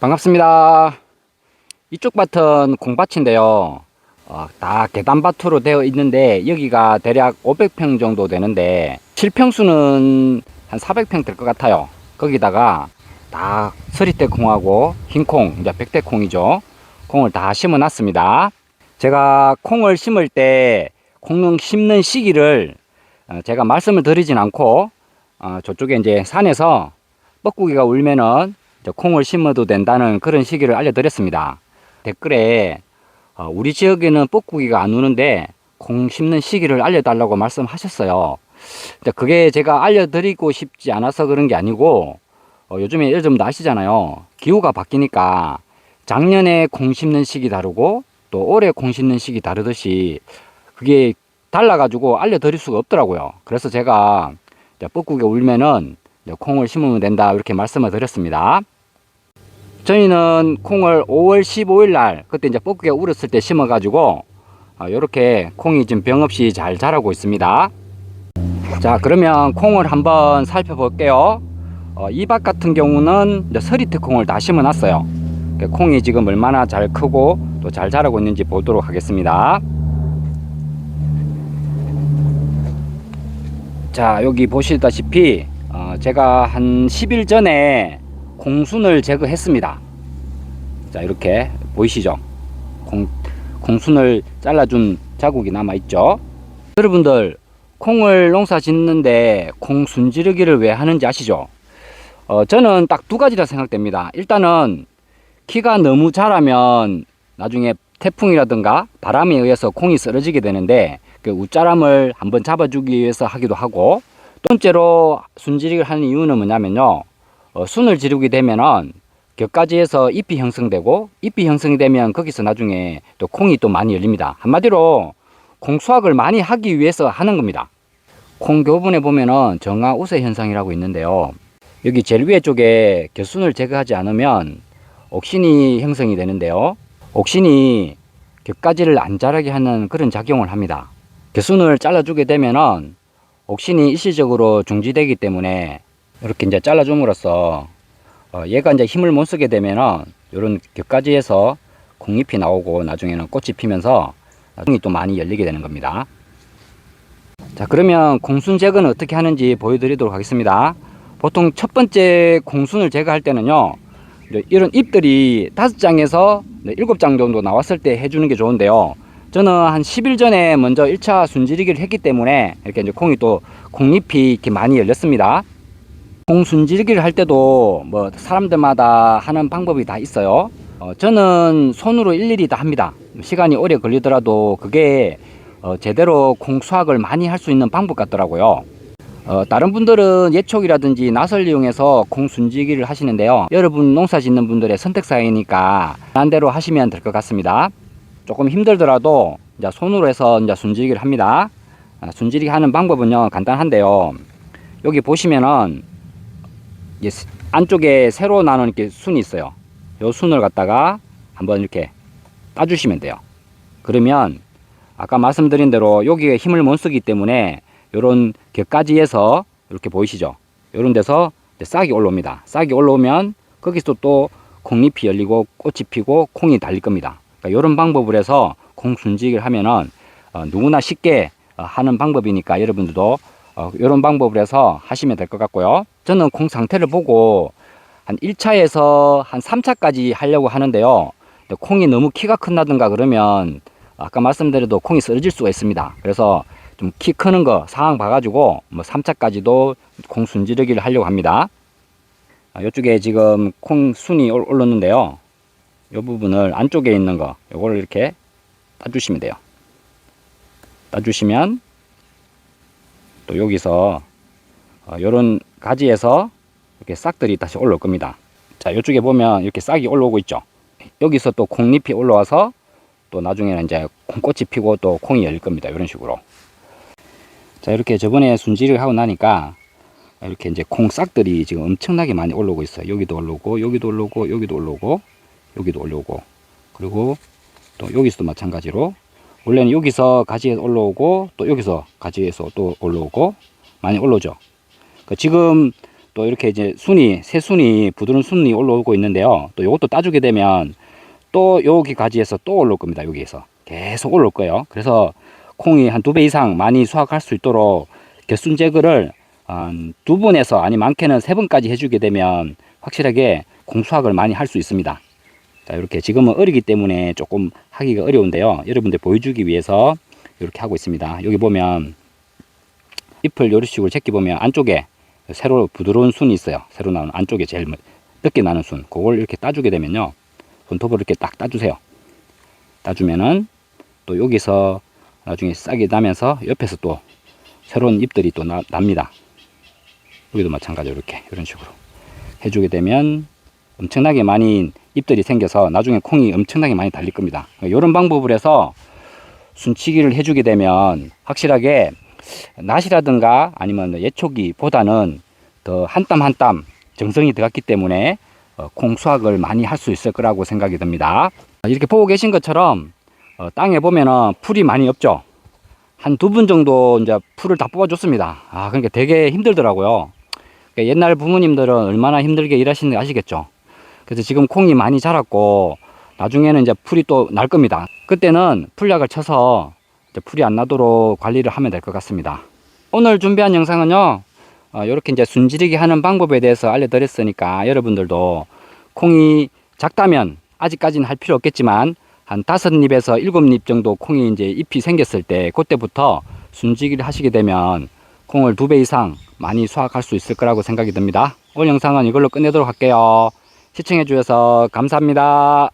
반갑습니다. 이쪽 밭은 콩밭인데요. 어, 다 계단밭으로 되어 있는데 여기가 대략 500평 정도 되는데 실평수는 한 400평 될 것 같아요. 거기다가 다 서리대 콩하고 흰콩, 이제 백대 콩이죠. 콩을 다 심어 놨습니다. 제가 콩을 심을 때콩 심는 시기를 어, 제가 말씀을 드리진 않고 어, 저쪽에 이제 산에서 뻐꾸기가 울면은 콩을 심어도 된다는 그런 시기를 알려드렸습니다. 댓글에 어, 우리 지역에는 뻐꾸기가 안 우는데 콩 심는 시기를 알려달라고 말씀하셨어요. 그게 제가 알려드리고 싶지 않아서 그런 게 아니고 어, 요즘에 여러분도 아시잖아요. 기후가 바뀌니까 작년에 콩 심는 시기 다르고 또 올해 콩 심는 시기 다르듯이 그게 달라가지고 알려드릴 수가 없더라고요. 그래서 제가 이제 뻐꾸기가 울면은 콩을 심으면 된다 이렇게 말씀을 드렸습니다. 저희는 콩을 5월 15일 날 그때 이제 뻐꾸기가 울었을 때 심어 가지고 이렇게 콩이 지금 병 없이 잘 자라고 있습니다. 자 그러면 콩을 한번 살펴볼게요. 어, 이밭 같은 경우는 이제 서리태 콩을 다 심어 놨어요. 그 콩이 지금 얼마나 잘 크고 또 잘 자라고 있는지 보도록 하겠습니다. 자 여기 보시다시피 어, 제가 한 10일 전에 공순을 제거했습니다. 자 이렇게 보이시죠? 공, 공순을 잘라준 자국이 남아 있죠. 여러분들 콩을 농사 짓는데 콩 순지르기를 왜 하는지 아시죠? 어, 저는 딱 두 가지라 생각됩니다. 일단은 키가 너무 자라면 나중에 태풍이라든가 바람에 의해서 콩이 쓰러지게 되는데 그 웃자람을 한번 잡아주기 위해서 하기도 하고 또 번째로 순지르기를 하는 이유는 뭐냐면요. 어, 순을 지르게 되면은 격가지에서 잎이 형성되고 잎이 형성이 되면 거기서 나중에 또 콩이 또 많이 열립니다. 한마디로 콩 수확을 많이 하기 위해서 하는 겁니다. 콩 교분에 보면은 정화 우세 현상이라고 있는데요. 여기 제일 위에 쪽에 겨순을 제거하지 않으면 옥신이 형성이 되는데요. 옥신이 격가지를 안 자라게 하는 그런 작용을 합니다. 겨순을 잘라주게 되면은 옥신이 일시적으로 중지되기 때문에 이렇게 이제 잘라줌으로써 어, 얘가 이제 힘을 못 쓰게 되면은 이런 격가지에서 콩잎이 나오고 나중에는 꽃이 피면서 콩이 또 많이 열리게 되는 겁니다. 자 그러면 공순 제거는 어떻게 하는지 보여드리도록 하겠습니다. 보통 첫 번째 공순을 제거할 때는요 이런 잎들이 다섯 장에서 네, 일곱 장 정도 나왔을 때 해주는 게 좋은데요. 저는 한 10일 전에 먼저 1차 순지리기를 했기 때문에 이렇게 이제 콩이 또 콩잎이 이렇게 많이 열렸습니다. 콩 순지리기를 할 때도 뭐 사람들마다 하는 방법이 다 있어요. 어, 저는 손으로 일일이 다 합니다. 시간이 오래 걸리더라도 그게 어, 제대로 콩 수확을 많이 할 수 있는 방법 같더라고요. 어, 다른 분들은 예촉이라든지 낫을 이용해서 콩 순지기를 하시는데요. 여러분 농사 짓는 분들의 선택사이니까 반대로 하시면 될 것 같습니다. 조금 힘들더라도 이제 손으로 해서 이제 순지기를 합니다. 아, 순지기 하는 방법은요 간단한데요. 여기 보시면은 이게 스- 안쪽에 새로 나는 이렇게 순이 있어요. 요 순을 갖다가 한번 이렇게 따주시면 돼요. 그러면 아까 말씀드린 대로 여기에 힘을 못 쓰기 때문에 요런 격가지에서 이렇게 보이시죠? 요런 데서 싹이 올라옵니다. 싹이 올라오면 거기서 또 콩잎이 열리고 꽃이 피고 콩이 달릴 겁니다. 그러니까 요런 방법을 해서 콩 순지기를 하면은 어, 누구나 쉽게 어, 하는 방법이니까 여러분들도 어, 이런 방법을 해서 하시면 될 것 같고요. 저는 콩 상태를 보고 한 1차에서 한 3차까지 하려고 하는데요. 콩이 너무 키가 큰다든가 그러면 아까 말씀드려도 콩이 쓰러질 수가 있습니다. 그래서 좀 키 크는 거 상황 봐가지고 뭐 3차까지도 콩 순지르기를 하려고 합니다. 아, 이쪽에 지금 콩 순이 올- 올랐는데요. 이 부분을 안쪽에 있는 거 요거를 이렇게 따주시면 돼요. 따주시면 또 여기서 어, 요런 가지에서 이렇게 싹들이 다시 올라올 겁니다. 자, 이쪽에 보면 이렇게 싹이 올라오고 있죠. 여기서 또 콩잎이 올라와서 또 나중에는 이제 콩꽃이 피고 또 콩이 열릴 겁니다. 이런 식으로. 자, 이렇게 저번에 순지를 하고 나니까 이렇게 이제 콩 싹들이 지금 엄청나게 많이 올라오고 있어요. 여기도 올라오고, 여기도 올라오고, 여기도 올라오고, 여기도 올라오고, 그리고 또 여기서도 마찬가지로 원래는 여기서 가지에 올라오고 또 여기서 가지에서 또 올라오고 많이 올라오죠. 그 지금 또 이렇게 이제 순이 새 순이 부드러운 순이 올라오고 있는데요. 또 이것도 따주게 되면 또 여기 가지에서 또 올라올 겁니다. 여기에서 계속 올라올 거예요. 그래서 콩이 한 두 배 이상 많이 수확할 수 있도록 개순 제거를 한두 번에서 아니 많게는 세 번까지 해주게 되면 확실하게 공수확을 많이 할 수 있습니다. 자 이렇게 지금은 어리기 때문에 조금 하기가 어려운데요. 여러분들 보여주기 위해서 이렇게 하고 있습니다. 여기 보면 잎을 이런 식으로 제끼 보면 안쪽에 새로 부드러운 순이 있어요. 새로 나오는 안쪽에 제일 늦게 나는 순. 그걸 이렇게 따주게 되면요. 손톱으로 이렇게 딱 따주세요. 따주면은 또 여기서 나중에 싹이 나면서 옆에서 또 새로운 잎들이 또 나, 납니다. 여기도 마찬가지로 이렇게 이런 식으로 해주게 되면 엄청나게 많이 잎들이 생겨서 나중에 콩이 엄청나게 많이 달릴 겁니다. 이런 방법을 해서 순치기를 해주게 되면 확실하게 낫이라든가 아니면 예초기보다는 더 한 땀 한 땀 정성이 들어갔기 때문에 어, 콩 수확을 많이 할 수 있을 거라고 생각이 듭니다. 이렇게 보고 계신 것처럼 어, 땅에 보면은 풀이 많이 없죠. 한 두 분 정도 이제 풀을 다 뽑아줬습니다. 아, 그러니까 되게 힘들더라고요. 그러니까 옛날 부모님들은 얼마나 힘들게 일하시는지 아시겠죠. 그래서 지금 콩이 많이 자랐고 나중에는 이제 풀이 또 날 겁니다. 그때는 풀약을 쳐서 풀이 안 나도록 관리를 하면 될 것 같습니다. 오늘 준비한 영상은요, 어, 이렇게 이제 순지르기 하는 방법에 대해서 알려드렸으니까 여러분들도 콩이 작다면 아직까지는 할 필요 없겠지만 한 다섯 잎에서 일곱 잎 정도 콩이 이제 잎이 생겼을 때 그때부터 순지기를 하시게 되면 콩을 두 배 이상 많이 수확할 수 있을 거라고 생각이 듭니다. 오늘 영상은 이걸로 끝내도록 할게요. 시청해 주셔서 감사합니다.